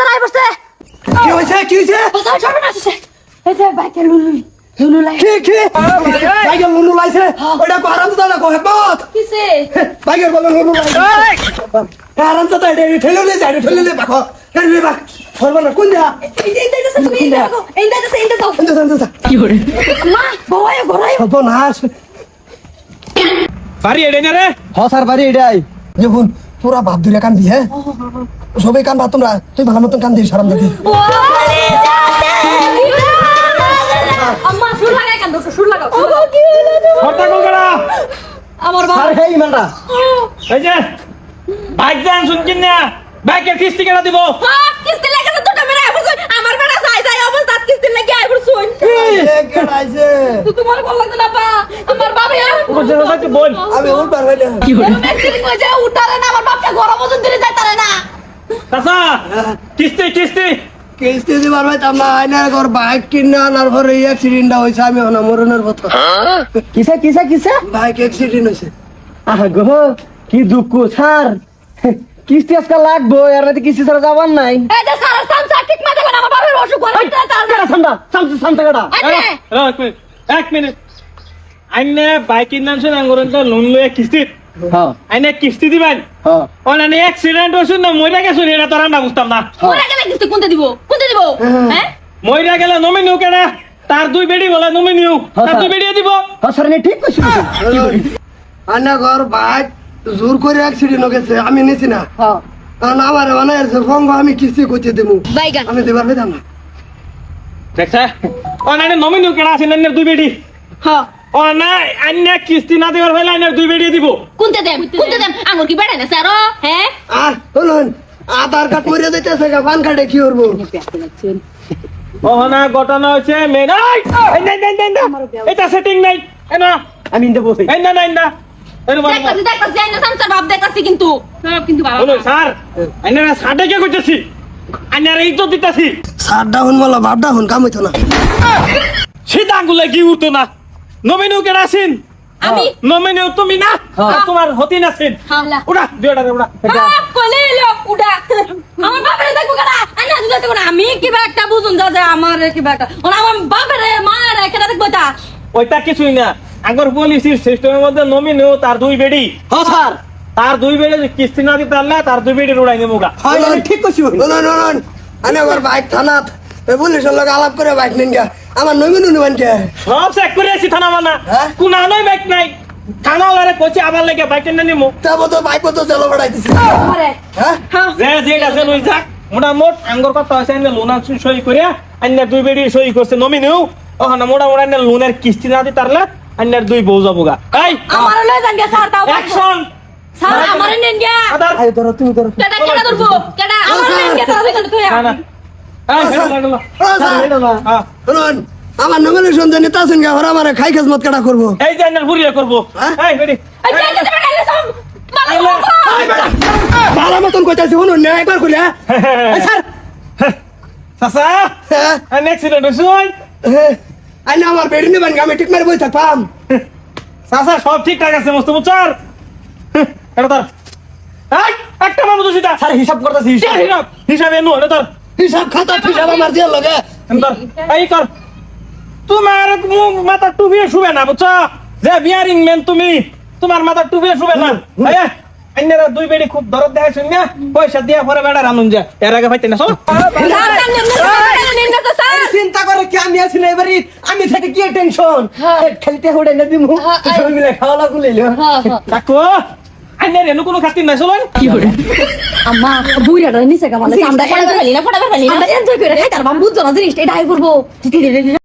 দাঁড়াই বসছে কি হয়েছে? কি হয়েছে? বাসা চড়বে না আসছে এই যে বাইকে লুলু লুলু লাই। কি কি? বাইকে লুলু লাইছে? ওটা কো হারাম দাদা কো হেবত কিসে? বাইকে বলে লুলু লাইছে। হারাম দাদা এটা ঠেলে লে যায় ঠেলে লে বাকো ঠেলে লে বাক সর্বনা কোন যা এই যে তুমি এই দেখো এই দেখো এই দেখো কোন যা যা মা বাবাই ঘোরাই সর্বনাশ। পারি এড়ে না রে? হ স্যার বাড়ি এটাই দেখুন তোরা বাপ ধরে কান দিয়ে সবাই কান বা তোমরা তুই ভালো মতন কান দিয়ে সারাম দেখি ও আম্মা সুর লাগাই কান দোষ সুর লাগাও কি হলো হঠাৎ কোন করা আমার বাবা স্যার হেই ইমানটা। এই যে বাইক যান শুনছেন না? বাইকের কিস্তি কেনা দিব। হ্যাঁ কিস্তি লাগে তো দুটো মেরে আইবো আমার বেটা যাই যাই অবস্থা কিস্তি লাগে আইবো শুন। কেডাইছে তুই তোমার ভালো লাগতো না আমার বলছে দাদা বল। আমি উঠবার হইলে কি হলো? ম্যাক্সিমাম কই উঠারে না আমার বাপটা গরম ওজন দিলে যায় তারে না। চাচা কিস্তি কিস্তি। কিস্তি দিবার পাইতাম না আইনার ঘর বাইক কিনে আনার পরে অ্যাক্সিডেন্টটা হয়েছে আমি হনা মরণের পথ। কিসে কিসে কিসে? বাইক অ্যাক্সিডেন্ট হয়েছে আহ গো কি দুঃখ স্যার। কিস্তি আজকে লাগবো এর মধ্যে কিস্তি ছাড়া যাবার নাই। এই যে সারা সামসা ঠিক মতো আমার বাবার অসুখ করে তার আরে এ, এক মিনিট এক মিনিট। আইনে বাইক ইনশন আঙ্গুরন লোন লয়ে কিস্তি হ্যাঁ। আইনে কিস্তি দিবেন। হ্যাঁ। অনানে অ্যাক্সিডেন্ট হইছুন না মইরা গেছুন এটা তোরা না বুঝতাম না? ওরা গেলে কিস্তি কোনতে দিব? কোনতে দিব? হ্যাঁ। মইরা গেলে নমিনিউ কেডা তার দুই বেডি বলে নমিনিউ হ্যাঁ, তার দুই বেডি দিব। হ্যাঁ স্যার ঠিক কইছি আইনার ঘর বাইক জোর করে অ্যাক্সিডেন্ট হয়ে গেছে। আমি নিছি না। হ্যাঁ। কারণ আমার মানে ফঙ্গ আমি কিস্তি করতে দেবো আমি দেবার পাইতাম না। দেখছা? অনানে নমিনিউ কেডা আছে দুই বেডি? হ্যাঁ। অনা আইনে কিস্তি না দিবার হইলে আইনের দুই বেডি দিব। কোনতে দেম? কোনতে দেম? আঙ্গুর কি বেড়ে না স্যার হ্যাঁ? আহ বলুন আধার কার্ড মরে যাইতেছে গা পান কার্ডে কি করব? ওহনা ঘটনা হচ্ছে মেন এই নাই নাই নাই এটা সেটিং নাই। না আমি ইন্দে বসে। এই না নাই না এই না দেখতাছি দেখতাছি আইনা সামসার বাপ দেখতাছি কিন্তু। সব কিন্তু বাবা বলো সাড়ে কে দিতেছি। হুন কাম হইতো না। সিধা আঙ্গুলে কি উঠতো না? নমিনিউ কে আসিন আমি নমিনিউ তুমি না হ্যাঁ। তোমার হতি না সিন হামলা উড়া দুইটা উড়া বাপ কলে এলো উডা আমার বাপরে দেখব কেডা আইনা দিতে দেখব না আমি কি একটা বুঝুন যা যে আমার কি একটা ওরা আমার বাপরে মায়ের কেডা দেখব তা ওইটা কিছুই না। আগর পলিসির সিস্টেমের মধ্যে নমিনিউ তার দুই বেডি। হ্যাঁ স্যার। তার দুই বেডি কিস্তি না দিতে পারলে তার দুই বেডি উড়াই নেব গা। হয় ঠিক কইছি। বলুন বলুন আমি আবার বাইক থানাত। ওই পুলিশের লোক আলাপ করে বাইক নিন গা। আমার নইমেনু নিবেন কে সব চেক করে আছি থানা মানা? কোন আনোই বাইক নাই। থানা ওলারে কইছে আবার লাগে বাইক এনে নিমু। তারপর তো বাইক তো চালো বাড়াইতেছে। হ্যাঁ? হ্যাঁ। যে যে আছে লই যাক মোটামুট আঙ্গর কথা আছে আইনে লোন আছে সই করে আইনে দুই বেডি সই করছে নমিনিউ ওখানে মোটামুটি আইনে লোনের কিস্তি না দিতে পারলে আইনের দুই বউ যাব গা। এই আমার লয় জান গে স্যার তাও অ্যাকশন স্যার আমারে নেন গে। আদার আরে ধরো তুমি ধরো। কেডা কেডা ধরবো? কেডা? আমার নেন গে দেখতে তুই আমার নমিনেশন যে নেতা আছেন গা ওরা আমার খাই খেজমত কাটা করব। এই যে আইনের ফুরিয়ে করব। হ্যাঁ? ভালো মতন কইতাছি শুনুন না একবার কইলে এই স্যার। চাচা হ্যাঁ। আইন অ্যাক্সিডেন্ট হইছে হ্যাঁ। আইনা আমার বেড়ি নিবেন গা আমি ঠিক মারে বই থাকতাম চাচা সব ঠিকঠাক আছে মস্ত বুচার এটা তার এই একটা মানুষ দোষিতা। স্যার হিসাব করতেছি হিসাব। হিসাব? হিসাবে এটা তার হিসাব খাতা হিসাব আমার দিয়ে লগে। এই কর। তোমার মুখ মাথা টুপিয়ে শুবে না বুঝছ? যে বিয়ারিং মেন তুমি তোমার মাথা টুপিয়ে শুবে না। আইনেরা দুই বেড়ি খুব দরদ দেখাইছেন না? পয়সা দিয়া পরে বেড়া রানুন যা এর আগে পাইতে না সব চিন্তা করে কি আমি আছি না এবারে আমি থেকে কি টেনশন খেলতে হুড়ে না দিমু? সবাই মিলে খাওয়া লাগু লইলো। কাকু আইনের এনু কোনো খাতির নাই চলো আম্মা বুইরাটা নিচে কামালে আমরা এনজয় করি না ফটাফট ফেলি না এনজয় করে। খাই বাম বুঝছ না জিনিসটা এটাই করব।